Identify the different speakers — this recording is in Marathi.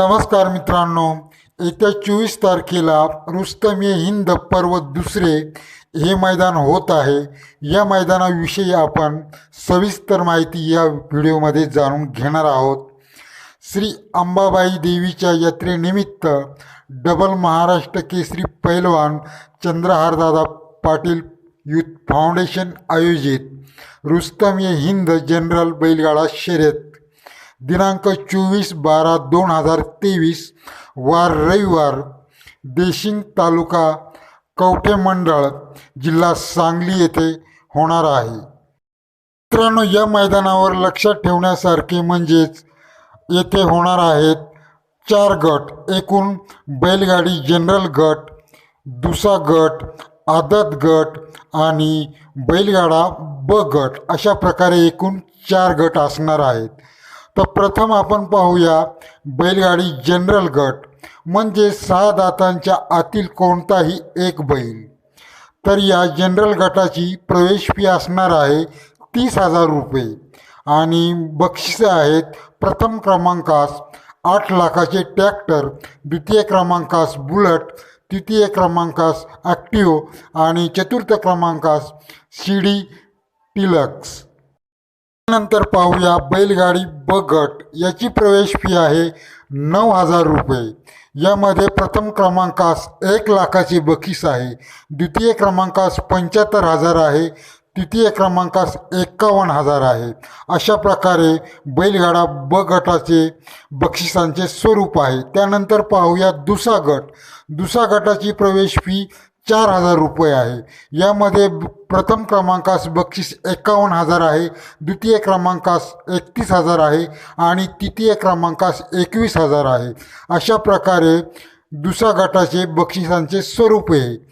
Speaker 1: नमस्कार मित्रांनो येत्या चोवीस तारखेला रुस्तम ए हिंद पर्व दुसरे हे मैदान होत आहे. या मैदानाविषयी आपण सविस्तर माहिती या व्हिडिओमध्ये जाणून घेणार आहोत. श्री अंबाबाई देवीच्या यात्रेनिमित्त डबल महाराष्ट्र केसरी पैलवान चंद्रहारदादा पाटील युथ फाउंडेशन आयोजित रुस्तम ए हिंद जनरल बैलगाडा शर्यत दिनांक चोवीस बारा दोन हजार तेवीस वार रविवार देशिंग तालुका कवठे मंडळ जिल्हा सांगली येथे होणार आहे. मित्रांनो या मैदानावर लक्षात ठेवण्यासारखे म्हणजेच येथे होणार आहेत चार गट. एकूण बैलगाडी जनरल गट दुसा गट आदत गट आणि बैलगाडा ब गट. अशा प्रकारे एकूण चार गट असणार आहेत. तर प्रथम आपण पाहूया बैलगाडी जनरल गट. म्हणजे सहा दातांच्या आतील कोणताही एक बैल. तर या जनरल गटाची प्रवेश फी असणार आहे तीस हजार रुपये. आणि बक्षिसे आहेत प्रथम क्रमांकास आठ लाखाचे ट्रॅक्टर द्वितीय क्रमांकास बुलट तृतीय क्रमांकास ॲक्टिओ आणि चतुर्थ क्रमांकास शिडी टिलक्स. नंतर पाहूया बैलगाडी ब गट याची प्रवेश फी आहे नऊ हजार रुपये. यामध्ये प्रथम क्रमांकास एक लाखाचे बक्षीस आहे. द्वितीय क्रमांकास पंच्याहत्तर हजार आहे. तृतीय क्रमांकास एक्कावन्न हजार आहे. अशा प्रकारे बैलगाडा ब गटाचे बक्षिसांचे स्वरूप आहे. त्यानंतर पाहूया दुसा गट. दुसा गटाची प्रवेश फी चार हजार रुपये आहे. यामध्ये प्रथम क्रमांकास बक्षीस एकावन्न हजार आहे. द्वितीय क्रमांकास एकतीस हजार आहे आणि तृतीय क्रमांकास एकवीस हजार आहे. अशा प्रकारे दुसऱ्या गटाचे बक्षिसांचे स्वरूप आहे.